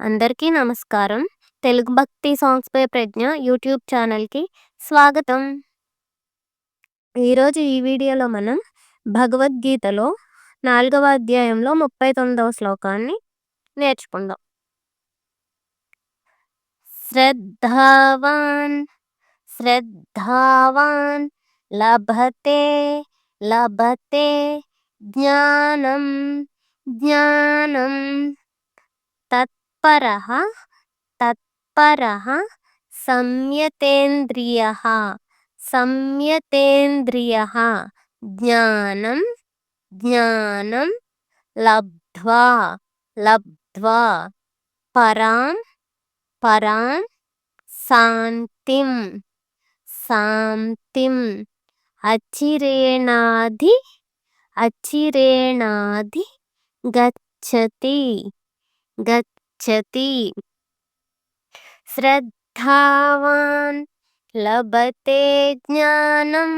అందరికీ నమస్కారం. తెలుగు భక్తి సాంగ్స్ పై ప్రజ్ఞ యూట్యూబ్ ఛానల్కి స్వాగతం. ఈరోజు ఈ వీడియోలో మనం భగవద్గీతలో నాలుగవ అధ్యాయంలో ముప్పై తొమ్మిదవ శ్లోకాన్ని నేర్చుకుందాం. శ్రద్ధావాన్ శ్రద్ధావాన్ లభతే లభతే జ్ఞానం జ్ఞానం తత్పరః తత్పరః సంయతేంద్రియః సంయతేంద్రియః జ్ఞానం జ్ఞానం లబ్ధ్వా లబ్ధ్వా పరాం పరాం శాంతిం శాంతిం అచిరేణాది అచిరేణాది గచ్చతి గచ్చ గచ్చతి శ్రద్ధావాన్ లభతే జ్ఞానం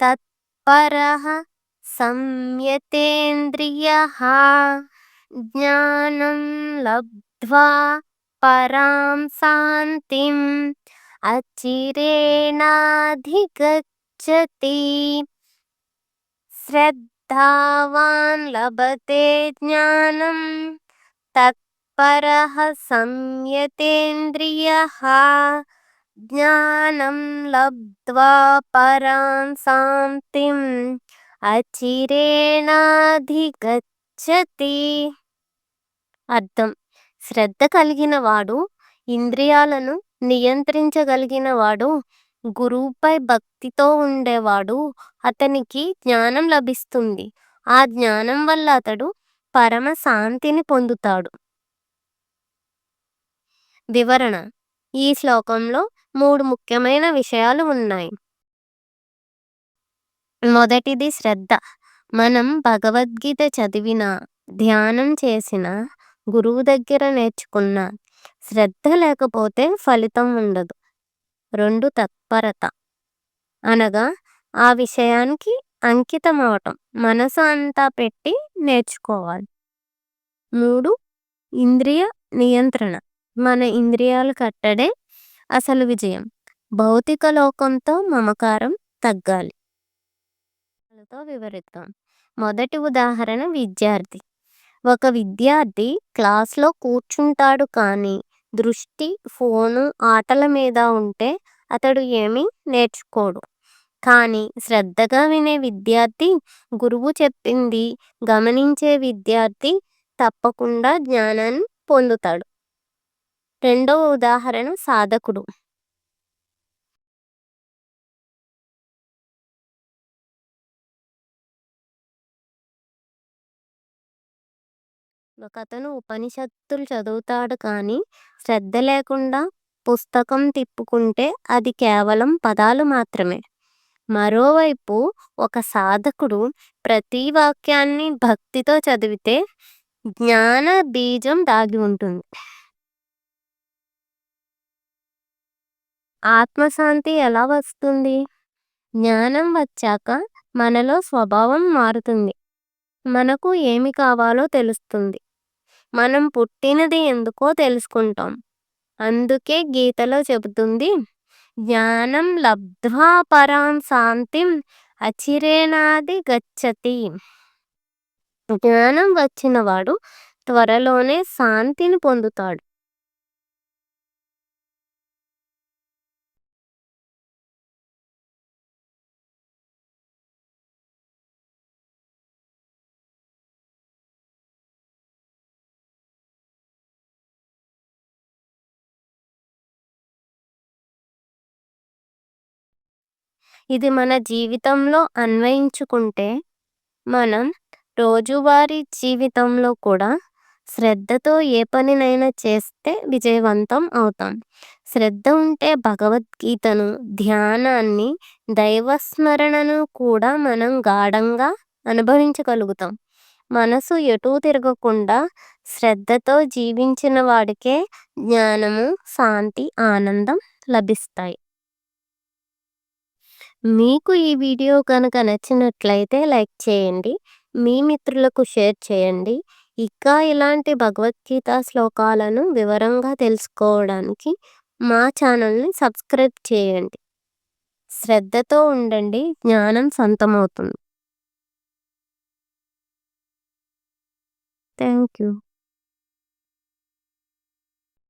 తత్పరः సంయతేంద్రియः జ్ఞానం లబ్ధ్వా పరాం శాంతిం అచిరేణాధిగచ్చతి శ్రద్ధావాన్ లభతే జ్ఞానం తత్పరः సంయతేంద్రియः జ్ఞానం లబ్ధ్వా పరాం శాంతిం అచిరేణాధిగచ్చతి అర్థం శ్రద్ధ కలిగిన వాడు ఇంద్రియాలను నియంత్రించగలిగిన వాడు గురువుపై భక్తితో ఉండేవాడు అతనికి జ్ఞానం లభిస్తుంది ఆ జ్ఞానం వల్ల అతడు పరమ శాంతిని పొందుతాడు వివరణ. ఈ శ్లోకంలో మూడు ముఖ్యమైన విషయాలు ఉన్నాయి. మొదటిది శ్రద్ధ. మనం భగవద్గీత చదివిన ధ్యానం చేసిన గురువు దగ్గర నేర్చుకున్న శ్రద్ధ లేకపోతే ఫలితం ఉండదు. రెండు తత్పరత. అనగా ఆ విషయానికి అంకితం అవటం మనసు అంతా పెట్టి నేర్చుకోవాలి. మూడు ఇంద్రియ నియంత్రణ. మన ఇంద్రియాలు కట్టడే అసలు విజయం. భౌతిక లోకంతో మమకారం తగ్గాలి. వివరిద్దాం. మొదటి ఉదాహరణ విద్యార్థి. ఒక విద్యార్థి క్లాస్లో కూర్చుంటాడు కానీ దృష్టి ఫోను ఆటల మీద ఉంటే అతడు ఏమీ నేర్చుకోడు. కానీ శ్రద్ధగా వినే విద్యార్థి గురువు చెప్పింది గమనించే విద్యార్థి తప్పకుండా జ్ఞానాన్ని పొందుతాడు. రెండవ ఉదాహరణ సాధకుడు. ఒకతను ఉపనిషత్తులు చదువుతాడు కానీ శ్రద్ధ లేకుండా పుస్తకం తిప్పుకుంటే అది కేవలం పదాలు మాత్రమే. మరోవైపు ఒక సాధకుడు ప్రతి వాక్యాన్ని భక్తితో చదివితే జ్ఞాన బీజం దాగి ఉంటుంది. ఆత్మశాంతి ఎలా వస్తుంది? జ్ఞానం వచ్చాక మనలో స్వభావం మారుతుంది. మనకు ఏమి కావాలో తెలుస్తుంది. మనం పుట్టినది ఎందుకో తెలుసుకుంటాం. అందుకే గీతలో చెబుతుంది జ్ఞానం లబ్ధ్వా పరాం శాంతిం అచిరేనాది గచ్చతి. జ్ఞానం వచ్చినవాడు త్వరలోనే శాంతిని పొందుతాడు. ఇది మన జీవితంలో అన్వయించుకుంటే మనం రోజువారీ జీవితంలో కూడా శ్రద్ధతో ఏ పనినైనా చేస్తే విజయవంతం అవుతాం. శ్రద్ధ ఉంటే భగవద్గీతను ధ్యానాన్ని దైవస్మరణను కూడా మనం గాఢంగా అనుభవించగలుగుతాం. మనసు ఎటూ తిరగకుండా శ్రద్ధతో జీవించిన వాడికే జ్ఞానము శాంతి ఆనందం లభిస్తాయి. మీకు ఈ వీడియో కనుక నచ్చినట్లయితే లైక్ చేయండి. మీ మిత్రులకు షేర్ చేయండి. ఇంకా ఇలాంటి భగవద్గీత శ్లోకాలను వివరంగా తెలుసుకోవడానికి మా ఛానల్ని సబ్స్క్రైబ్ చేయండి. శ్రద్ధతో ఉండండి. జ్ఞానం సొంతమవుతుంది. Thank you